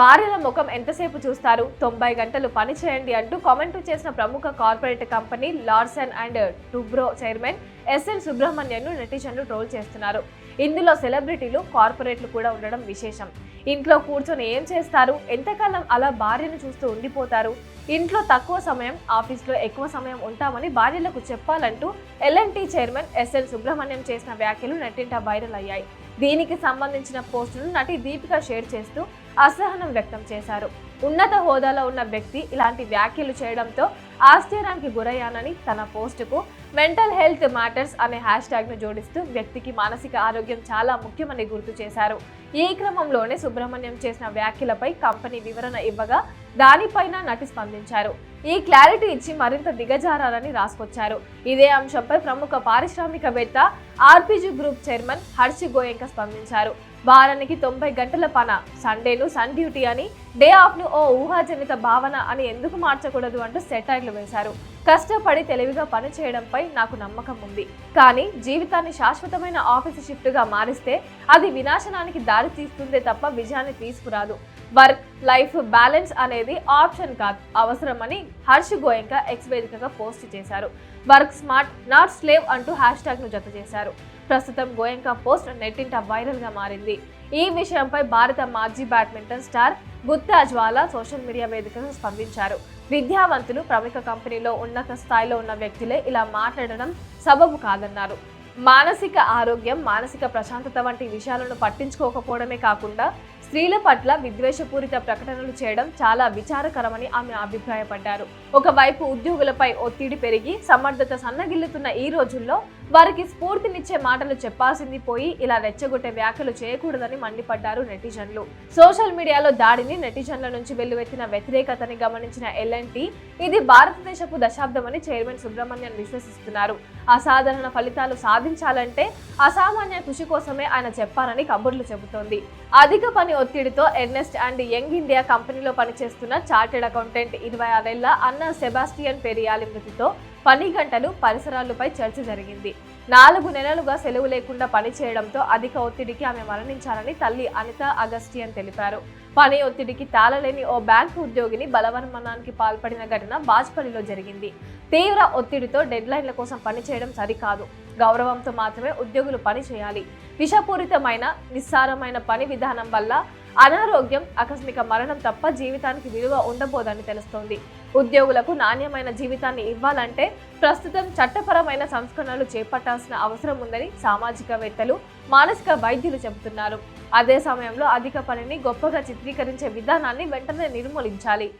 భార్యల ముఖం ఎంతసేపు చూస్తారు? తొంభై గంటలు పని చేయండి అంటూ కామెంట్ చేసిన ప్రముఖ corporate company Larsen and Toubro chairman SN సుబ్రహ్మణ్యన్ను నెటిజన్లు ట్రోల్ చేస్తున్నారు. ఇందులో సెలబ్రిటీలు కార్పొరేట్లు కూడా ఉండడం విశేషం. ఇంట్లో కూర్చొని ఏం చేస్తారు? ఎంతకాలం అలా భార్యను చూస్తూ ఉండిపోతారు? ఇంట్లో తక్కువ సమయం ఆఫీస్లో ఎక్కువ సమయం ఉంటామని భార్యలకు చెప్పాలంటూ ఎల్ఎన్టీ చైర్మన్ ఎస్ఎన్ సుబ్రహ్మణ్యం చేసిన వ్యాఖ్యలు నెట్టింట వైరల్ అయ్యాయి. దీనికి సంబంధించిన పోస్టును నటి దీపిక షేర్ చేస్తూ అసహనం వ్యక్తం చేశారు. ఉన్నత హోదాలో ఉన్న వ్యక్తి ఇలాంటి వ్యాఖ్యలు చేయడంతో ఆశ్చర్యానికి గురయ్యానని తన పోస్టుకు మెంటల్ హెల్త్ మ్యాటర్స్ అనే హ్యాష్ ట్యాగ్ను జోడిస్తూ వ్యక్తికి మానసిక ఆరోగ్యం చాలా ముఖ్యమని గుర్తు చేశారు. ఈ క్రమంలోనే సుబ్రహ్మణ్యం చేసిన వ్యాఖ్యలపై కంపెనీ వివరణ ఇవ్వగా దానిపైన నటి స్పందించారు. ఈ క్లారిటీ ఇచ్చి మరింత దిగజారాలని రాసుకొచ్చారు. ఇదే అంశంపై ప్రముఖ పారిశ్రామికవేత్త RPG group chairman Harsh Goenka స్పందించారు. వారానికి తొంభై గంటల పన సండేను సన్ డ్యూటీ అని డే ఆఫ్ను ఓ ఊహాజనిత భావన అని ఎందుకు మార్చకూడదు అంటూ సెటైర్లు వేశారు కష్టపడి తెలివిగా పని చేయడంపై నాకు నమ్మకం ఉంది. కానీ జీవితాన్ని శాశ్వతమైన ఆఫీస్ షిఫ్ట్గా మారిస్తే అది వినాశనానికి దారి తీస్తుందే తప్ప విజయాన్ని తీసుకురాదు. వర్క్ లైఫ్ బ్యాలెన్స్ అనేది ఆప్షన్ కాదు అవసరమని హర్ష్ గోయంక ఎక్స్ వేదికగా పోస్ట్ చేశారు. వర్క్ స్మార్ట్ నాట్ స్లేవ్ అంటూ హ్యాష్ ట్యాగ్ను జత చేశారు. ప్రస్తుతం గోయంక పోస్ట్ నెట్టింట వైరల్గా మారింది. ఈ విషయంపై భారత మాజీ badminton star Gutta Jwala social media వేదికగా స్పందించారు. విద్యావంతులు ప్రముఖ కంపెనీలో ఉన్నత స్థాయిలో ఉన్న వ్యక్తులే ఇలా మాట్లాడడం సబబు కాదన్నారు. మానసిక ఆరోగ్యం మానసిక ప్రశాంతత వంటి విషయాలను పట్టించుకోకపోవడమే కాకుండా స్త్రీల పట్ల విద్వేషపూరిత ప్రకటనలు చేయడం చాలా విచారకరమని ఆమె అభిప్రాయపడ్డారు. ఒకవైపు ఉద్యోగులపై ఒత్తిడి పెరిగి సమర్థత సన్నగిల్లుతున్న ఈ రోజుల్లో వారికి స్ఫూర్తినిచ్చే మాటలు చెప్పాల్సింది పోయి ఇలా రెచ్చగొట్టే వ్యాఖ్యలు చేయకూడదని మండిపడ్డారు నెటిజన్లు. సోషల్ మీడియాలో దాడిని నెటిజన్ల నుంచి వెల్లువెత్తిన వ్యతిరేకతని గమనించిన ఎల్ఎన్టీ ఇది భారతదేశపు దశాబ్దమని చైర్మన్ సుబ్రహ్మణ్యన్ విశ్వసిస్తున్నారు. అసాధారణ ఫలితాలు సాధించాలంటే అసామాన్య కృషి కోసమే ఆయన చెప్పారని కబుర్లు చెబుతోంది. అధిక పని ఒత్తిడితో ఎర్నెస్ట్ అండ్ యంగ్ ఇండియా కంపెనీలో పనిచేస్తున్న చార్టెడ్ అకౌంటెంట్ ఇరవై ఆరేళ్ళ అన్న సెబాస్టియన్ పెరియాలి మృతితో పని గంటలు పరిసరాలపై చర్చ జరిగింది. నాలుగు నెలలుగా సెలవు లేకుండా పని చేయడంతో అధిక ఒత్తిడికి ఆమె మరణించారని తల్లి అనిత అగస్టియన్ తెలిపారు. పని ఒత్తిడికి తాళలేని ఓ బ్యాంకు ఉద్యోగిని బలవన్మరణానికి పాల్పడిన ఘటన బాజ్పల్లిలో జరిగింది. తీవ్ర ఒత్తిడితో డెడ్లైన్ల కోసం పనిచేయడం సరికాదు. గౌరవంతో మాత్రమే ఉద్యోగులు పని చేయాలి. విషపూరితమైన నిస్సారమైన పని విధానం వల్ల అనారోగ్యం ఆకస్మిక మరణం తప్ప జీవితానికి విలువ ఉండబోదని తెలుస్తోంది. ఉద్యోగులకు నాణ్యమైన జీవితాన్ని ఇవ్వాలంటే ప్రస్తుతం చట్టపరమైన సంస్కరణలు చేపట్టాల్సిన అవసరం ఉందని సామాజికవేత్తలు మానసిక వైద్యులు చెబుతున్నారు. అదే సమయంలో అధిక పనిని గొప్పగా చిత్రీకరించే విధానాన్ని వెంటనే నిర్మూలించాలి.